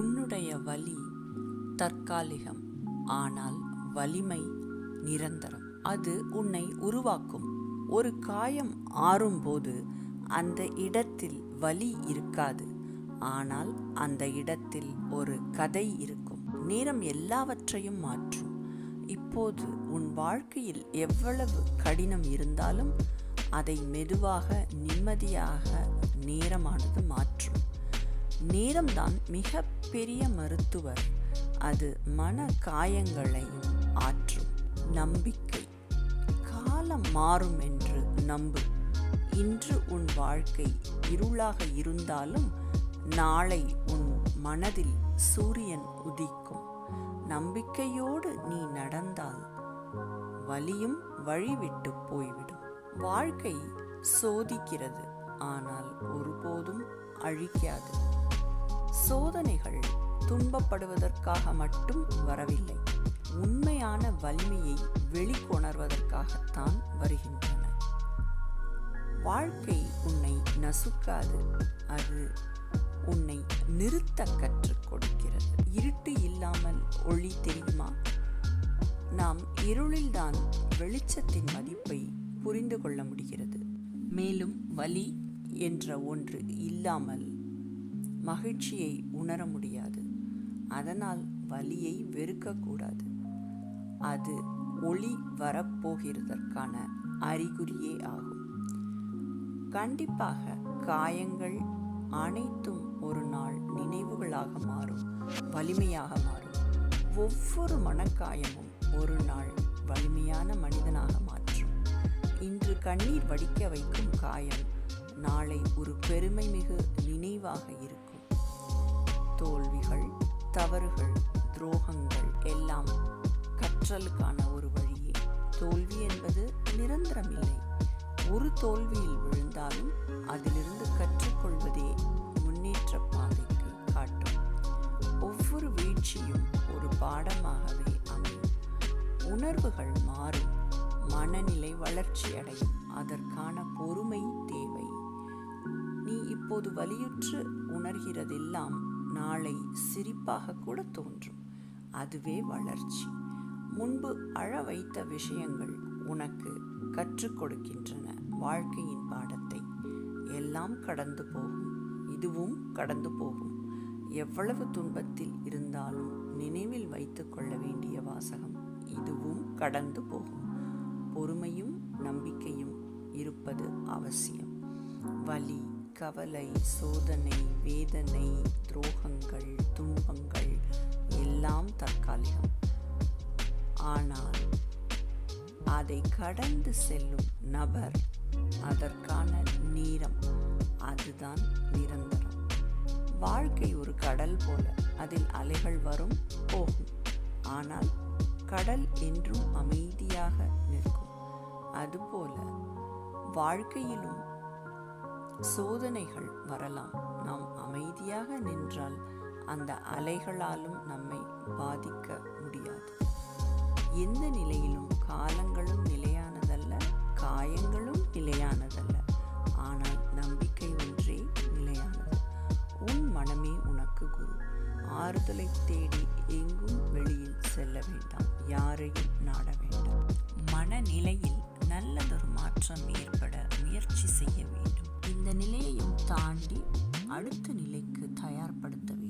உன்னுடைய வலி தற்காலிகம் ஆனால் வலிமை நிரந்தரம். அது உன்னை உருவாக்கும். ஒரு காயம் ஆறும்போது அந்த இடத்தில் வலி இருக்காது. ஆனால் அந்த இடத்தில் ஒரு கதை இருக்கும். நேரம் எல்லாவற்றையும் மாற்றும். இப்போது உன் வாழ்க்கையில் எவ்வளவு கடினம் இருந்தாலும் அதை மெதுவாக நிம்மதியாக நேரமானது மாற்றும். நேரம்தான் மிக பெரிய மருத்துவர். அது மன காயங்களையும் ஆற்றும் நம்பிக்கை. காலம் மாறும் என்று நம்பு. இன்று உன் வாழ்க்கை இருளாக இருந்தாலும் நாளை உன் மனதில் சூரியன் உதிக்கும். நம்பிக்கையோடு நீ நடந்தால் வலியும் வழிவிட்டு போய்விடும். வாழ்க்கை சோதிக்கிறது ஆனால் ஒருபோதும் அழிக்காது. சோதனைகள் துன்பப்படுவதற்காக மட்டும் வரவில்லை. உண்மையான வலிமையை வெளிக்கொணர்வதற்காகத்தான் வருகின்றன. வாழ்க்கை உன்னை நசுக்காது. அது உன்னை நிறுத்த கற்றுக் கொடுக்கிறது. இருட்டு இல்லாமல் ஒளி தெரியுமா? நாம் இருளில்தான் வெளிச்சத்தின் மதிப்பை புரிந்து கொள்ள முடிகிறது. மேலும் வலி என்ற ஒன்று இல்லாமல் மகிழ்ச்சியை உணர முடியாது. அதனால் வலியை வெறுக்கக்கூடாது. அது ஒளி வரப்போகிறதற்கான அறிகுறியே ஆகும். கண்டிப்பாக காயங்கள் அனைத்தும் ஒரு நாள் நினைவுகளாக மாறும் வலிமையாக மாறும். ஒவ்வொரு மனக்காயமும் ஒரு நாள் வலிமையான மனிதனாக மாற்றும். இன்று கண்ணீர் வடிக்க வைக்கும் காயம் நாளை ஒரு பெருமை மிகு நினைவாக இருக்கும். தோல்விகள் தவறுகள் துரோகங்கள் எல்லாம் கற்றலுக்கான ஒரு வழியே. தோல்வி என்பது நிரந்தரமில்லை. ஒரு தோல்வியில் விழுந்தாலும் அதிலிருந்து கற்றுக்கொள்வதே முன்னேற்ற பாதைக்கு காட்டும். ஒவ்வொரு வீழ்ச்சியும் ஒரு பாடமாகவே அமையும். உணர்வுகள் மாறும். மனநிலை வளர்ச்சி அடையும். அதற்கான பொறுமை தேவை. நீ இப்போது வலியுற்று உணர்கிறதெல்லாம் நாளை சிரிப்பாக கூட தோன்றும். அதுவே வளர்ச்சி. முன்பு அழ வைத்த விஷயங்கள் உனக்கு கற்றுக் கொடுக்கின்றன வாழ்க்கையின் பாடத்தை. எல்லாம் கடந்து போகும். இதுவும் கடந்து போகும். எவ்வளவு துன்பத்தில் இருந்தாலும் நினைவில் வைத்து கொள்ள வேண்டிய வாசகம் இதுவும் கடந்து போகும். பொறுமையும் நம்பிக்கையும் இருப்பது அவசியம். வலி கவலை சோதனை வேதனை துரோகங்கள் துன்பங்கள் எல்லாம் தற்காலிகம். ஆனால் அதை கடந்து செல்லும் நபர் அதற்கான நேரம் அதுதான் நிரந்தரம். வாழ்க்கை ஒரு கடல் போல அதில் அலைகள் வரும் போகும். ஆனால் கடல் என்றும் அமைதியாக நிற்கும். அதுபோல வாழ்க்கையிலும் சோதனைகள் வரலாம். நாம் அமைதியாக நின்றால் அந்த அலைகளாலும் நம்மை பாதிக்க முடியாது. எந்த நிலையிலும் காலங்களும் நிலையானதல்ல காயங்களும் நிலையானதல்ல. ஆனால் நம்பிக்கை ஒன்றே நிலையானது. உன் மனமே உனக்கு குரு. ஆறுதலை தேடி எங்கும் வெளியில் செல்ல வேண்டாம். யாரையும் நாட வேண்டாம். மனநிலையில் நல்லதொரு மாற்றம் ஏற்பட முயற்சி செய்ய வேண்டும். இந்த நிலையையும் தாண்டி அடுத்த நிலைக்கு தயார்படுத்த வேண்டும்.